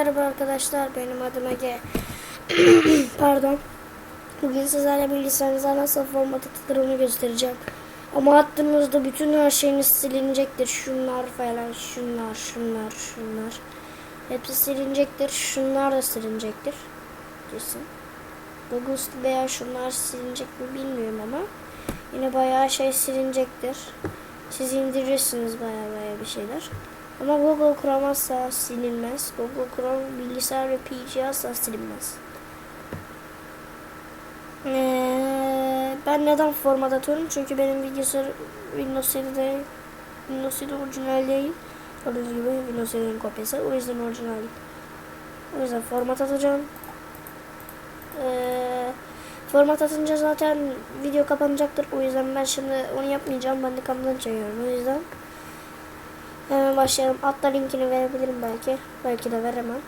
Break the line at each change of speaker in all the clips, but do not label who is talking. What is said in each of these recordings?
merhaba arkadaşlar. Benim adım Ege. Pardon. Bugün sizlerle bilgisayarınıza nasıl format atılır göstereceğim. Ama attığınızda bütün her şeyiniz silinecektir. Şunlar falan, şunlar, şunlar, şunlar. Hepsi silinecektir. Şunlar da silinecektir. Kesin. Google veya şunlar silinecek mi bilmiyorum ama. Yine bayağı şey silinecektir. Siz indirirsiniz bayağı bayağı bir şeyler. Ama Google Chrome asla silinmez. Google Chrome bilgisayar ve PC asla silinmez. Ee, ben neden format atıyorum? Çünkü benim bilgisayar Windows 7'de Windows 7 orijinal değil. Gördüğünüz gibi Windows 7'nin kopyası. O yüzden orijinal. O yüzden format atacağım. Ee, format atınca zaten video kapanacaktır. O yüzden ben şimdi onu yapmayacağım. Ben de kamdan çekiyorum. O yüzden Hemen başlayalım. Atla linkini verebilirim belki. Belki de veremem.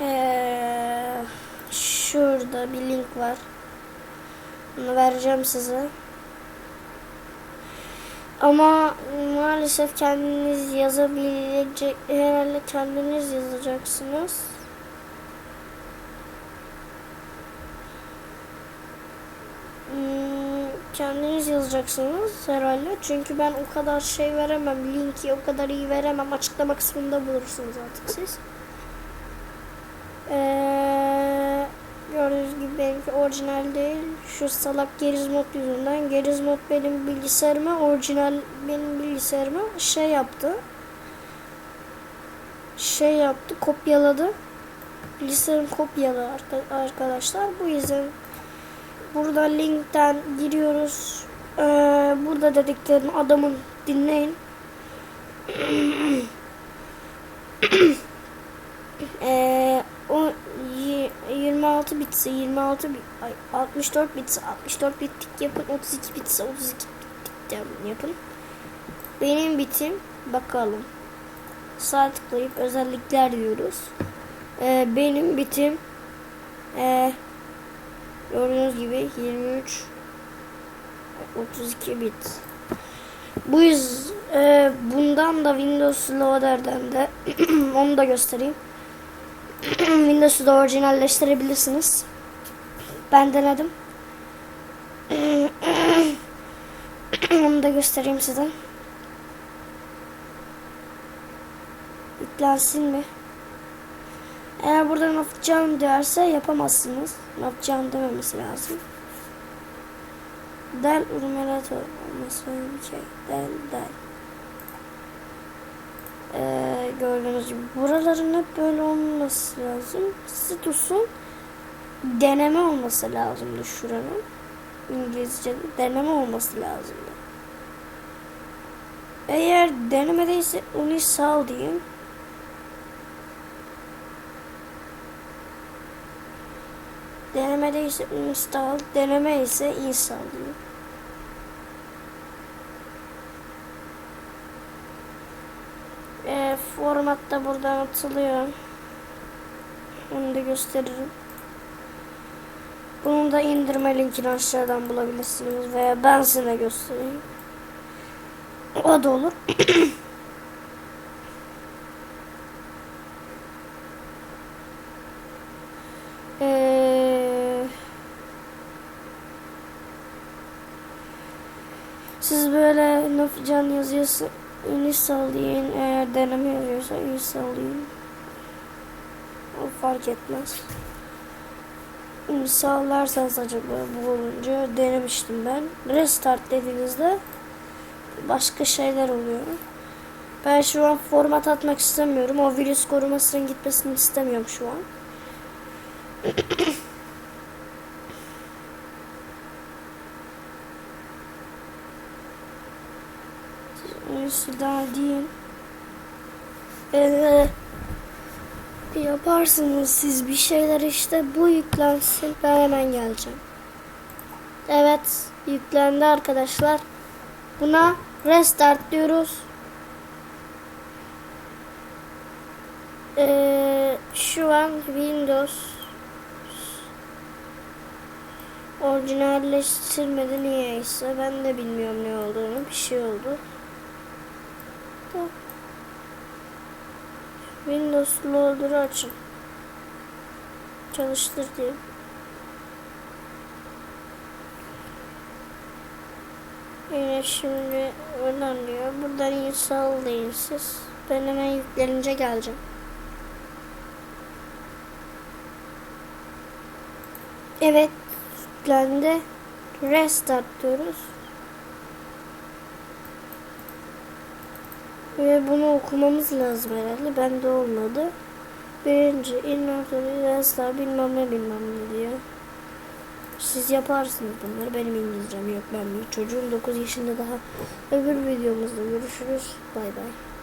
Ee, şurada bir link var. Bunu vereceğim size. Ama maalesef kendiniz yazabilecek herhalde kendiniz yazacaksınız. Kendiniz yazacaksınız herhalde. Çünkü ben o kadar şey veremem. Linki o kadar iyi veremem. Açıklama kısmında bulursunuz artık siz. Ee, gördüğünüz gibi benimki orijinal değil. Şu salak geriz mod yüzünden. Geriz mod benim bilgisayarıma orijinal benim bilgisayarıma şey yaptı. Şey yaptı. Kopyaladı. Bilgisayarım kopyalı arkadaşlar. Bu yüzden Burada linkten giriyoruz. Ee, burada dediklerim adamın dinleyin. ee, o 26 bitse 26 bit, ay, 64 bitse 64 bittik yapın 32 bitse 32 bittik yapın. Benim bitim bakalım. Sağ tıklayıp özellikler diyoruz. Ee, benim bitim eee Gördüğünüz gibi 23 32 bit. Bu yüz e, bundan da Windows Loader'den de onu da göstereyim. Windows'u da orijinalleştirebilirsiniz. Ben denedim. onu da göstereyim size. Yüklensin mi? Eğer burada ne yapacağım derse yapamazsınız. Ne yapacağım dememesi lazım. Del urmelator olması bir şey. Del del. Ee, gördüğünüz gibi buraların hep böyle olması lazım. Status'un deneme olması lazımdı şuranın. İngilizce'de deneme olması lazımdı. Eğer denemedeyse onu sağ diyeyim. Denemede ise install, deneme ise install diyor. E, format da buradan atılıyor. Onu da gösteririm. Bunu da indirme linkini aşağıdan bulabilirsiniz veya ben size göstereyim. O da olur. Siz böyle Nafcan yazıyorsa install deyin. Eğer deneme yazıyorsa install deyin. O fark etmez. Installarsanız acaba bu olunca denemiştim ben. Restart dediğinizde başka şeyler oluyor. Ben şu an format atmak istemiyorum. O virüs korumasının gitmesini istemiyorum şu an. Şuradan diyeyim. Ee, yaparsınız siz bir şeyler işte bu yüklensin ben hemen geleceğim. Evet yüklendi arkadaşlar. Buna restart diyoruz. Ee, şu an Windows orijinalleştirmedi niyeyse ben de bilmiyorum ne olduğunu bir şey oldu. Windows Loader'ı açın. Çalıştır diye. Yine şimdi oradan diyor. Buradan install deyin siz. Ben hemen yüklenince geleceğim. Evet. Yüklendi. Restart diyoruz. Ve bunu okumamız lazım herhalde. Bende olmadı. Birinci inventory restart bilmem ne bilmem ne diyor. Siz yaparsınız bunları. Benim İngilizcem yok. Ben bir çocuğum 9 yaşında daha. Öbür videomuzda görüşürüz. Bay bay.